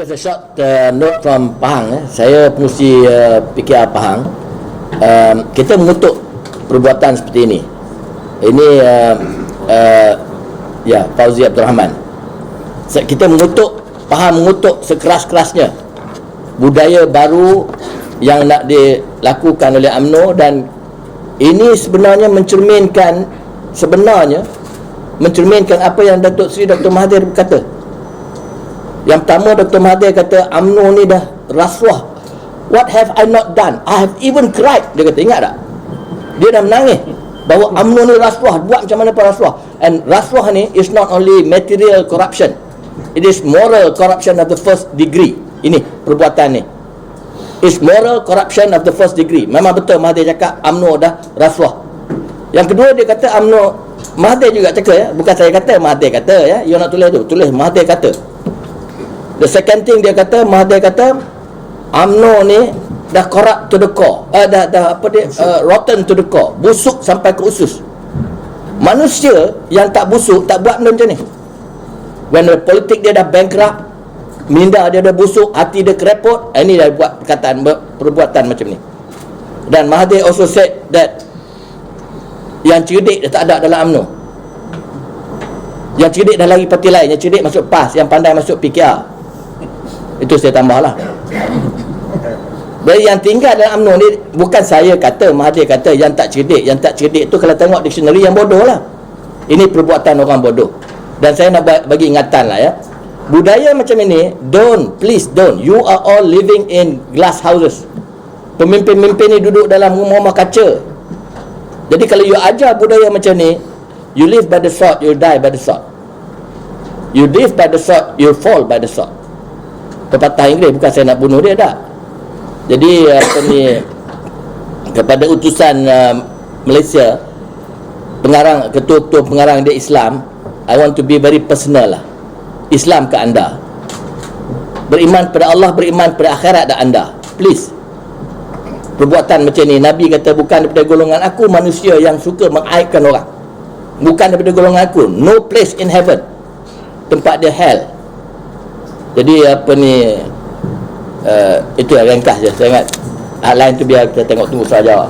request a short uh, note from Pahang. Eh. Saya pengurusi uh, PKR Pahang. Um, kita mengutuk perbuatan seperti ini. Ini uh, uh, ya Fauzi Abdul Rahman. Kita mengutuk Pahang mengutuk sekeras-kerasnya budaya baru yang nak dilakukan oleh AMNO dan ini sebenarnya mencerminkan sebenarnya mencerminkan apa yang Datuk Seri Dr. Mahathir berkata. Yang pertama Dr. Mahathir kata UMNO ni dah rasuah. What have I not done? I have even cried. Dia kata ingat tak? Dia dah menangis bahawa UMNO ni rasuah, buat macam mana pun rasuah. And rasuah ni is not only material corruption. It is moral corruption of the first degree. Ini perbuatan ni. It's moral corruption of the first degree. Memang betul Mahathir cakap UMNO dah rasuah. Yang kedua dia kata UMNO Mahathir juga cakap ya, bukan saya kata Mahathir kata ya. You nak tulis tu, tulis Mahathir kata. The second thing dia kata Mahathir kata UMNO ni dah corrupt to the core. Uh, dah dah apa dia uh, rotten to the core. Busuk sampai ke usus. Manusia yang tak busuk tak buat benda macam ni. When the politik dia dah bankrupt, minda dia dah busuk, hati dia kerepot, ini dah buat perkataan perbuatan macam ni. Dan Mahathir also said that yang cerdik dia tak ada dalam UMNO. Yang cerdik dah lagi parti lain, yang cerdik masuk PAS, yang pandai masuk PKR. Itu saya tambahlah. Jadi yang tinggal dalam UMNO ni bukan saya kata, Mahathir kata yang tak cerdik, yang tak cerdik tu kalau tengok dictionary yang bodoh lah. Ini perbuatan orang bodoh. Dan saya nak bagi ingatan lah ya. Budaya macam ini, don't, please don't. You are all living in glass houses. Pemimpin-pemimpin ni duduk dalam rumah-rumah kaca. Jadi kalau you ajar budaya macam ni, you live by the sword, you die by the sword. You live by the sword, you fall by the sword. Pepatah Inggeris bukan saya nak bunuh dia tak. Jadi apa ni kepada utusan uh, Malaysia pengarang ketua-ketua pengarang dia Islam, I want to be very personal lah. Islam ke anda. Beriman pada Allah, beriman pada akhirat dan anda. Please. Perbuatan macam ni Nabi kata bukan daripada golongan aku manusia yang suka mengaibkan orang. Bukan daripada golongan aku. No place in heaven. Tempat dia hell. Jadi apa ni uh, itu yang ringkas je saya ingat. Hal lain tu biar kita tengok tunggu saja.